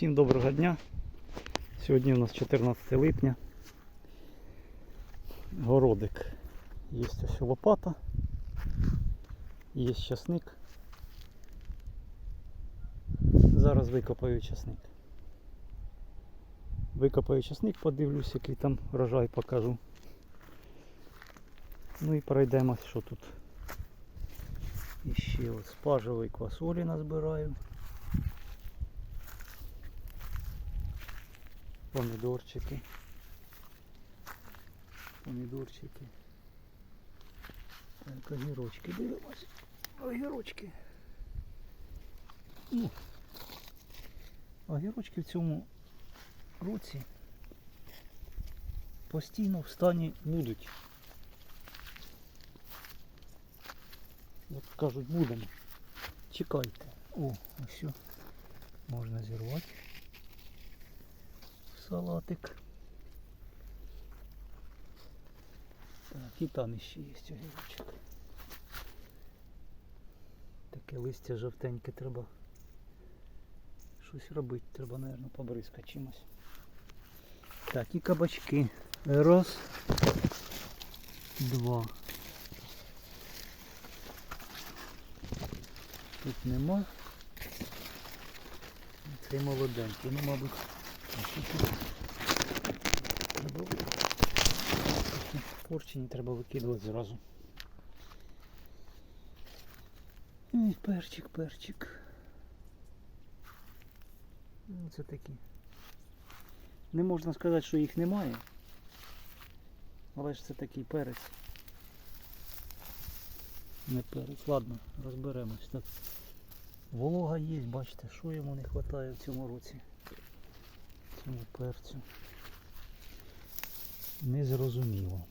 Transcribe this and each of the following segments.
Всім доброго дня. Сьогодні у нас 14 липня. Городик. Є ось лопата, є часник. Зараз викопаю часник. Викопаю часник, подивлюсь, який там врожай покажу. Ну і пройдемось, що тут. І ще от спажової квасолі назбираю. Помідорчики. Помідорчики. Так, огірочки дивимось. Огірочки. Ну, огірочки в цьому році постійно в стані будуть. Як кажуть, будемо. Чекайте. О, ось о, можна зірвати. Салатик. Так, і там іще є огірочок. Таке листя жовтеньке треба. Щось робити, треба, мабуть, побризкати чимось. Так, і кабачки. Раз. Два. Тут нема. Цей молоденький, ну мабуть. Треба порчені треба викидувати зразу. Ой, перчик, перчик. Ну, це такі. Не можна сказати, що їх немає. Але ж це такий перець. Не перець. Ладно, розберемось. Так. Волога є, бачите, що йому не вистачає в цьому році. Цьому перцю. Незрозуміло.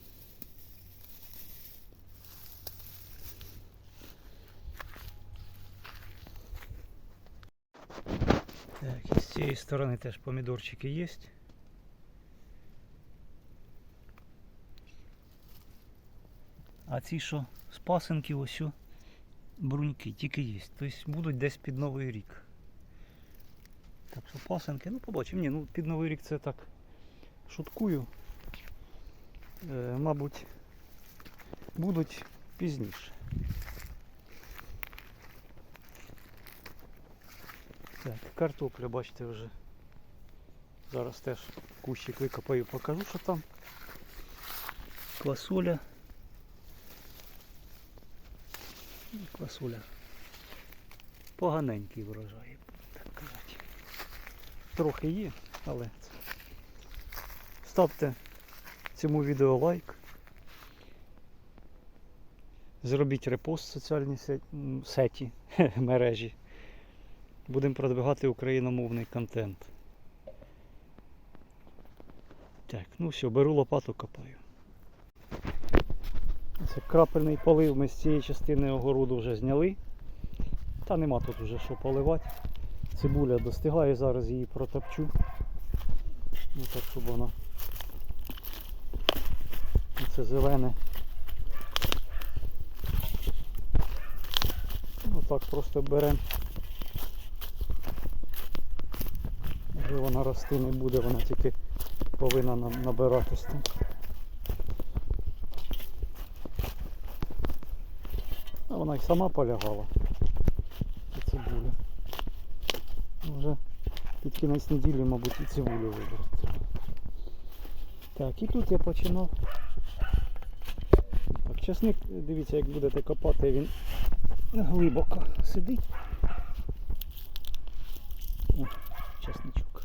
Так, і з цієї сторони теж помідорчики є. А ці що з пасинки ось бруньки тільки є. Тобто будуть десь під Новий рік. Так що пасинки, ну побачимо. Ні, ну під Новий рік це так шуткую. Е, мабуть, будуть пізніше. Так, картопля, бачите, вже. Зараз теж кущик викопаю, покажу, що там. Квасоля. Квасоля. Поганенький врожай. Трохи є, але. Ставте цьому відео лайк. Зробіть репост в соціальній сеті, мережі. Будемо продвигати україномовний контент. Так, ну все, беру лопату копаю. Це крапельний полив ми з цієї частини огороду вже зняли. Та нема тут вже що поливати. Цибуля достигає, зараз її протопчу. Ну так, щоб вона. Це зелене. Ну так просто беремо. Вже вона рости не буде, вона тільки повинна нам набиратись. А вона й сама полягала. Ця цибуля. Ну, Вже під кінець неділі, мабуть, і цибулю вибрати. Так, і тут я починав. Так, часник, дивіться, як будете копати, він глибоко сидить. О, часничок.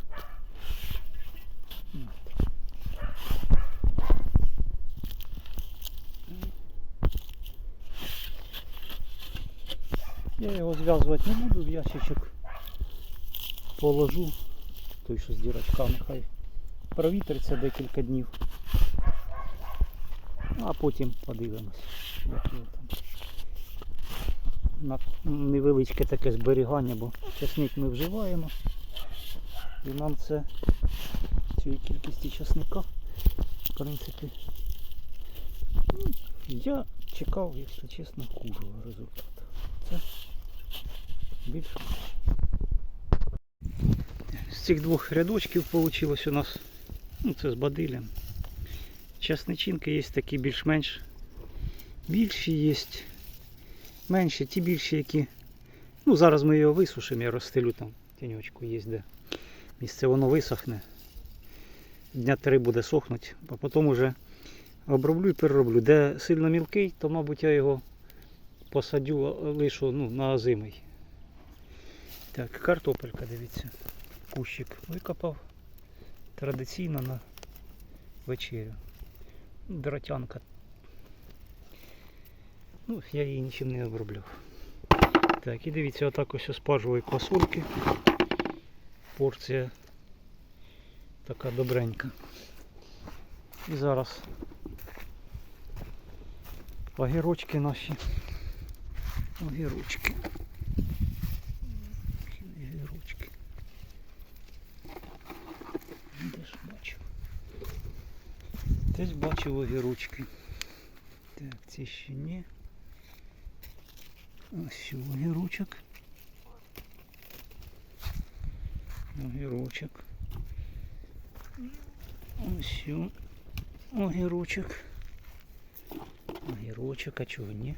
Я його зв'язувати не буду, в ящичок положу, той що з дірочками, хай провітриться декілька днів. Ну, А потім подивимось, як його там. На невеличке таке зберігання, бо часник ми вживаємо. І нам це цієї кількості часника, в принципі, ну, я чекав, якщо чесно, хужого результату. Це більш з цих двох рядочків вийшло у нас, ну це з бадилем. Часничинки є такі більш-менш більші є. Менші, ті більші, які. Ну, зараз ми його висушимо, я розстелю там тіньочку є де. Місце воно висохне. Дня три буде сохнути, а потім уже оброблю і перероблю. Де сильно мілкий, то мабуть я його посадю, лишу ну, на озимий. Так, картопелька, дивіться. Кущик викопав. Традиційно на вечерю. Дротянка. Ну, я її нічим не обробляв. Так, і дивіться, отак ось спажової квасольки. Порція така добренька. І зараз огірочки наші. Огірочки. Десь бачив огірочки. Так, ці ще ні. Ось огірочок. Огірочок. Ось огірочок. Огірочок, а чого ні?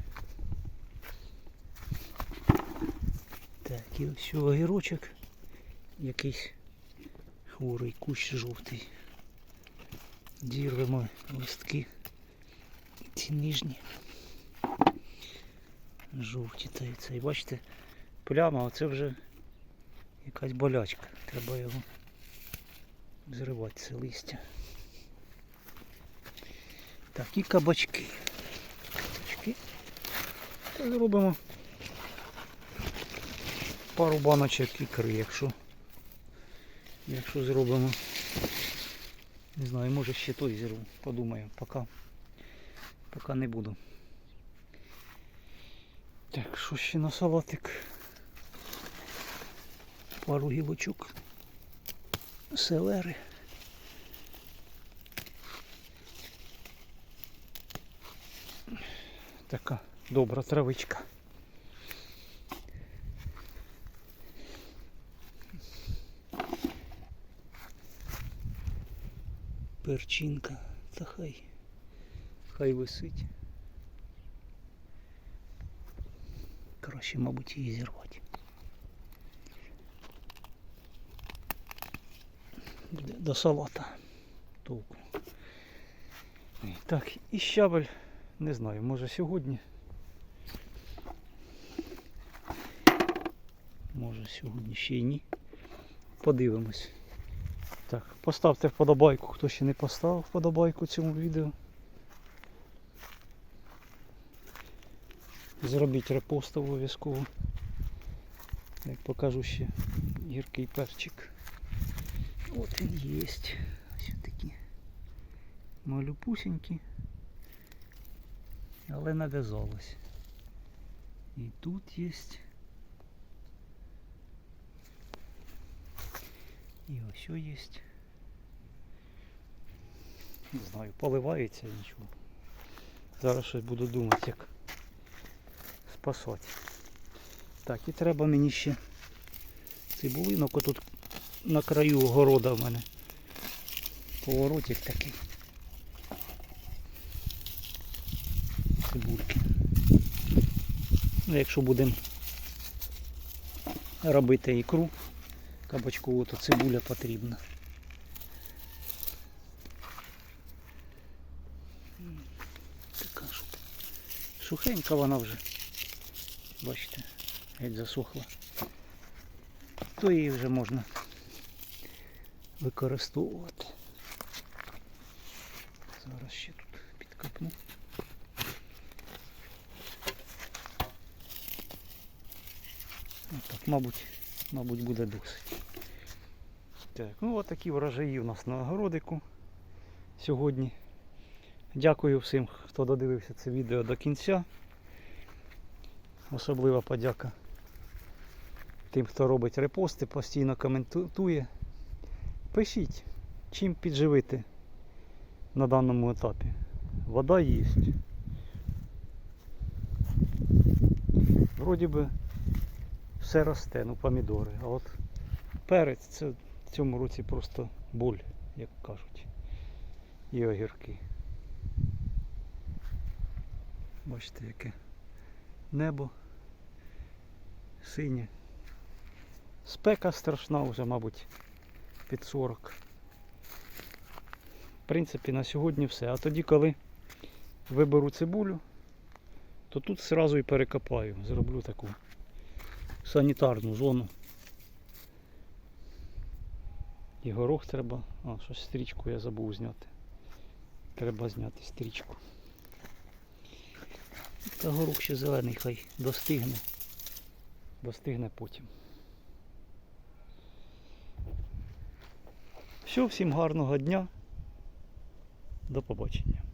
Так, і ось огірочок. Якийсь хворий кущ жовтий. Дірвемо листки. Ці нижні. Жовті та й це. І бачите, пляма, оце вже якась болячка. Треба його зривати це листя. Так, і кабачки. Кабачки. Та зробимо пару баночок ікри, якщо, якщо зробимо. Не знаю, може ще той зірву. Подумаю, поки, поки не буду. Так, що ще на салатик? Пару гілочок. Селери. Така добра травичка. Перчинка. Та хай. Хай висить. Краще, мабуть, її зірвати. До салата. Толку. Так, і щабель, не знаю, може сьогодні. Може сьогодні ще й ні. Подивимось. Так, поставте вподобайку, хто ще не поставив вподобайку цьому відео. Зробіть репост обов'язково. Як покажу ще гіркий перчик. От він є. Ось такі малюпусенькі. Але нав'язалось. І тут є. І ось є. Не знаю, поливається нічого. Зараз щось буду думати, як спасати. Так, і треба мені ще цибулинок отут на краю огорода в мене. Поворотик такий. Цибульки. Ну, якщо будемо робити ікру кабачкову, то цибуля потрібна. Така сухенька вона вже. Бачите, геть засохла. То її вже можна використовувати. Зараз ще тут підкопну. Ну, так, мабуть, мабуть, буде досить. Так, ну от такі врожаї у нас на огородику сьогодні. Дякую всім, хто додивився це відео до кінця. Особлива подяка тим, хто робить репости, постійно коментує. Пишіть, чим підживити на даному етапі. Вода є. Вроді би все росте, ну помідори. А от перець це в цьому році просто боль, як кажуть. І огірки. Бачите, яке небо синє. Спека страшна вже, мабуть, під 40. В принципі, на сьогодні все. А тоді, коли виберу цибулю, то тут зразу і перекопаю. Зроблю таку санітарну зону. І горох треба. А, щось стрічку я забув зняти. Треба зняти стрічку. Та горох ще зелений, хай достигне. Достигне потім. Все, всім гарного дня. До побачення.